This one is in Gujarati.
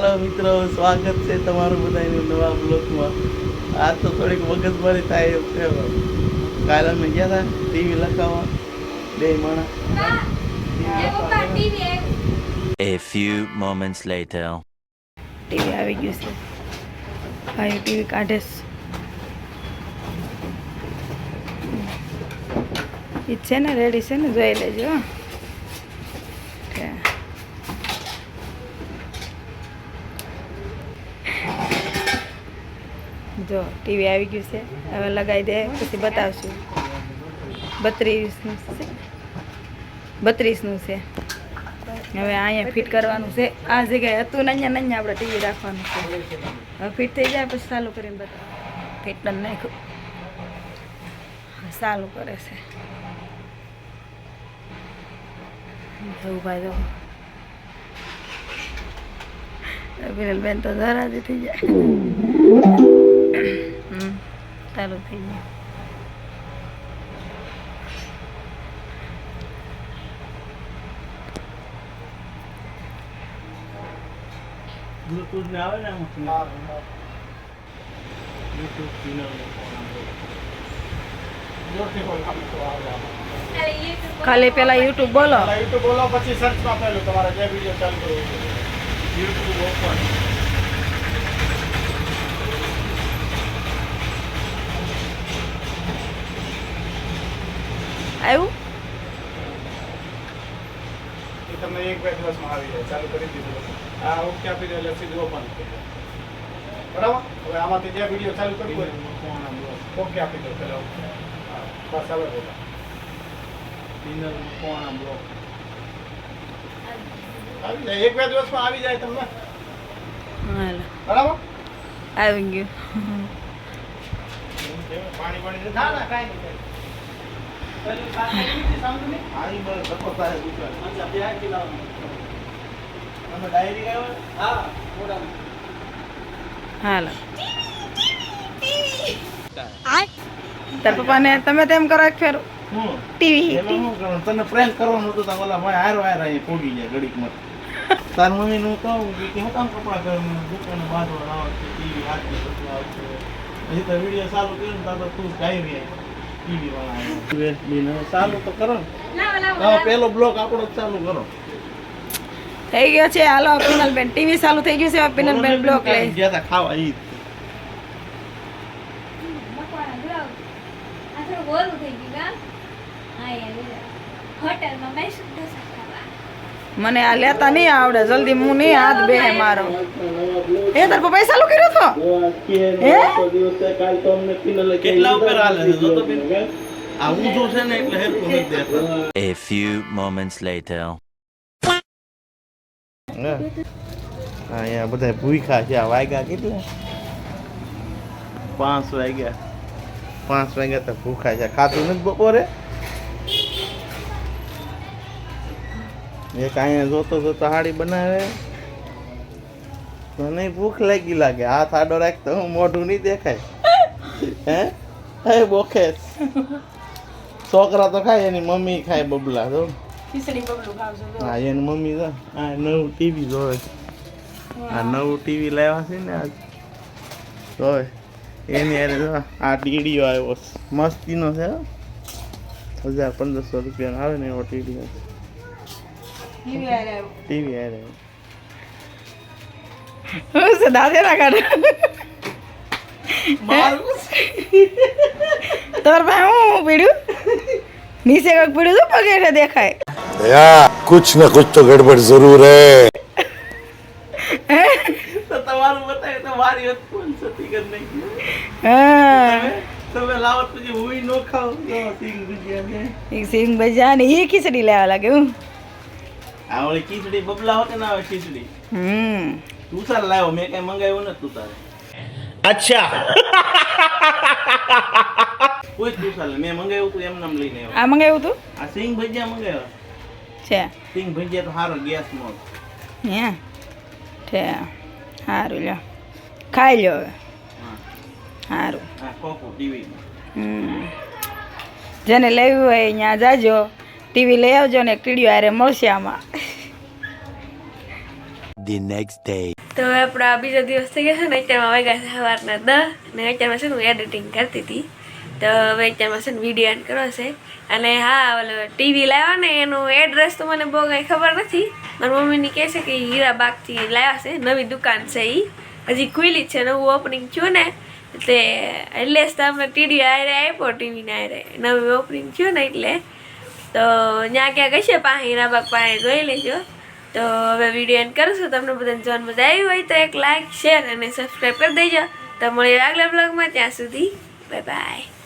હેલો મિત્રો સ્વાગત છે તમારું બધાનું નવા બ્લોગમાં. આ તો થોડીક મગજમારી થાય એમ છે કાલે અમે ગયા હતા ટીવી લખાવવા બે માણસ A few moments later. TV આવી ગયું છે. ભાઈ ટીવી કાઢે છે. ઈ છે ને રેડી છે ને જોઈ લેજો હો. જો, ટીવી આવી ગયું છે. હવે લગાવી દે, પછી બતાવશું. બત્રીસનું છે. બત્રીસનું છે. હવે અહીંયા ફિટ કરવાનું છે. આ જગ્યાએ હતું ને અહીંયા ને અહીંયા આપણે ટીવી રાખવાનું છે. હવે ફિટ થઈ જાય પછી ચાલુ કરીને બતાવ. ફિટ પણ નાખ્યું. ચાલુ કરે છે. જવું ભાઈ જો. વિરલ બેન તો ધરાજી થઈ જાય. હમ ચાલુ થઈ જાય. બ્લૂટૂથ ને આવે. ને બ્લૂટૂથ ખાલી પેલા યુટ્યુબ બોલો. યુટ્યુબ બોલો પછી સર્ચમાં પેલું તમારે જે વીડિયો ચાલુ કરવો યુટ્યુબ ઓપન આવ્યું? તમને એક બે દિવસમાં આવી જાય ચાલુ કરી દીધું. આ ઓકે આપી દે એટલે સીધું ઓપન થઈ જાય. બરાબર? હવે આમાંથી જે વીડિયો ચાલુ કરવું હોય ઓકે આપી દો પેલા બસ હવે બોલો. ચેનલ કોણ બ્લોક આવી જાય એક બે દિવસમાં આવી જાય તમને. બરાબર? આવી ગયું. પાણી પાણી ના ના કાંઈ નહીં. હાલો. તાર પપ્પાને તમે તેમ કરો એક ફેર. ટીવી શું તને પ્રેન્ક કરવાનું હતું તો ઓલા ભાઈ હારો હારો અહીં પોગી જાય ઘડીકમાં તાર મમ્મી નું કહું કે હું કામ કપડા કરું દુકાને બાંધવા આવે છે ટીવી આવશે. હજી તો વીડિયો ચાલુ કર્યો ને તાર તો તું ગાઈ રહી ચાલુ તો કરો ને હા પેલો બ્લોક આપણો જ ચાલુ કરો થઈ ગયો છે. હાલો પિનલ બેન ટીવી ચાલુ થઈ ગયું છે હવે બેન બ્લોક. લઈ ગયા તા ખાવા ઈ મને આ લેતા નહીં આવડે જલ્દી હું નહીં હાથ બે મારો. એ તાર પૈસા લો કર્યો તો? કેટલા ઉપર હાલે તો તો આવું જો છે ને એટલે હેલ્પ નથી દેખાતું. A few moments later. હા? અહીંયા બધા ભૂખ્યા છે. આ વાગ્યા કેટલા? પાંચ વાગ્યા. પાંચ વાગ્યા તો ભૂખા છે. ખાતું નથી બપોરે? એક અહીંયા જોતો જોતો હાડી બનાવે. મને ભૂખ લાગી લાગે. હાથ આડો રાખતો હું મોઢું નહીં દેખાય. હે? હે બોખે. છોકરા તો ખાય એની મમ્મી ખાય બબલા ખાવજો હા એની મમ્મી તો આ નવું ટીવી જોવે આ નવું ટીવી લાવ્યા છે ને આજ. જોવે. એની જો આ ટીડીઓ આવ્યો મસ્તીનો છે હજાર પંદરસો રૂપિયાનો આવે ને એવો ટીડીઓ ટીવી હારે હું છે દાદે ના કાઢ તાર ભાઈ હું પીડ્યું નીચે કંઈક પીડ્યું તો પગે દેખાય भैया कुछ न कुछ तो गड़बड़ जरूर है તો તમારું બતાવે તો મારી વાત કોણ સતી કરી નાખી હા તમે લાવો તો પછી હું નો ખાવ જો સિંગ ભજીયા છે એક સિંગ ભજા ને એ ખીચડી લેવા લાગે હું આ ઓલી ખીચડી બબલા હોતે ના આવે ખીચડી. હમ. તું સાર લાવ્યો મેં કઈ મંગાવ્યું નથી તું તારે. કોઈ તું સાર મેં મંગાવ્યું તું એમ નામ લઈને આવ્યો. આ મંગાવ્યું તું? આ સિંગ ભજીયા મંગાવ્યા. છે. સિંગ ભજીયા તો સારો ગેસ નો હે? છે. સારું લ્યો. ખાઈ લ્યો હવે. સારું કોકો ટીવી હમ. જેને લેવું હોય અહીંયા જાજો. ટીવી લઈ આવજો ને કીડીઓ આરે મળશે આમાં. The next day. તો આપણા બીજા દિવસ થઈ ગયા છે ને, અત્યારમાં વાગ્યા છે સવારના દસ ને અત્યારમાં છે હું એડિટિંગ કરતી હતી. તો હવે અત્યારમાં છે ને વીડિયો એડ કરવા છે. અને હા, ઓલો ટીવી લાવ્યા ને, એનું એડ્રેસ તો મને બહુ કંઈ ખબર નથી. મારી મમ્મીની કહે છે કે હીરાબાગથી લાવ્યા છે, નવી દુકાન છે એ હજી ખુલ્લી છે, નવું ઓપનિંગ થયું ને તે એટલે જ તમને ટીડી આયરે આપ્યો ટીવીને આયરે નવી ઓપનિંગ થયું ને એટલે, તો ત્યાં ક્યાંક હશે પાસે હીરાબાગ પાસે જોઈ લેજો તો હવે વીડિયો એન્ડ કરશું. તમને બધાને જોન મજા આવી હોય તો એક લાઈક શેર અને સબસ્ક્રાઈબ કરી દેજો. તો મળીએ આગલા બ્લોગમાં ત્યાં સુધી બાય બાય